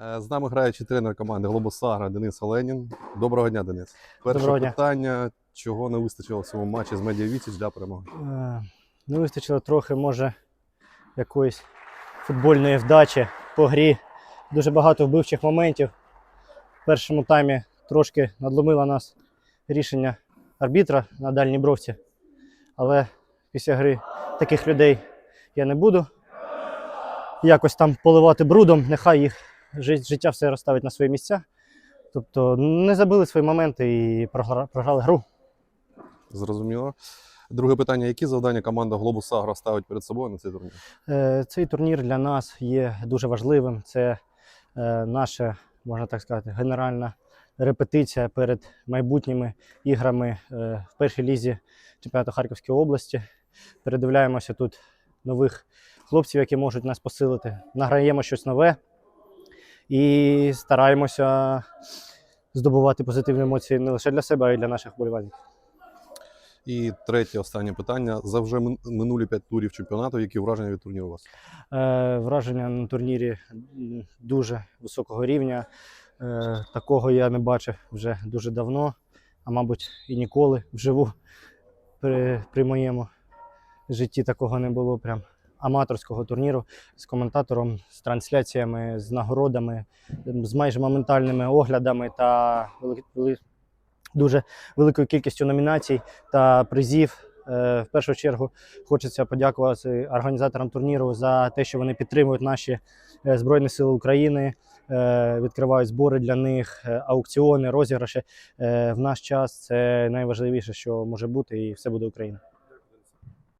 Е, з нами граючий тренер команди Глобусагра Денис Оленін. Доброго дня, Денис. Перше Доброго дня. питання: чого не вистачило в цьому матчі з Медіавіціч для перемоги? Е, не вистачило трохи, може, якоїсь футбольної вдачі по грі. Дуже багато вбивчих моментів. В першому таймі трошки надломило нас рішення арбітра на дальній бровці. Але після гри таких людей я не буду. Якось там поливати брудом, нехай їх життя все розставить на свої місця. Тобто не забили свої моменти і програли гру. Зрозуміло. Друге питання: які завдання команда Глобусагра ставить перед собою на цей турнір? Е, Цей турнір для нас є дуже важливим. Це е, наша, можна так сказати, генеральна репетиція перед майбутніми іграми е, в першій лізі чемпіонату Харківської області. Передивляємося тут нових хлопців, які можуть нас посилити. Награємо щось нове і стараємося здобувати позитивні емоції не лише для себе, а й для наших вболівальників. І третє, останнє питання: за вже минулі п'ять турів чемпіонату, які враження від турніру у вас? Е, Враження на турнірі дуже високого рівня. Е, Такого я не бачив вже дуже давно, а мабуть, і ніколи вживу при, при моєму житті такого не було. Прям аматорського турніру з коментатором, з трансляціями, з нагородами, з майже моментальними оглядами та дуже великою кількістю номінацій та призів. Е, В першу чергу хочеться подякувати організаторам турніру за те, що вони підтримують наші е, Збройні Сили України, е, відкривають збори для них, аукціони, розіграші. В наш час це найважливіше, що може бути, і все буде Україна.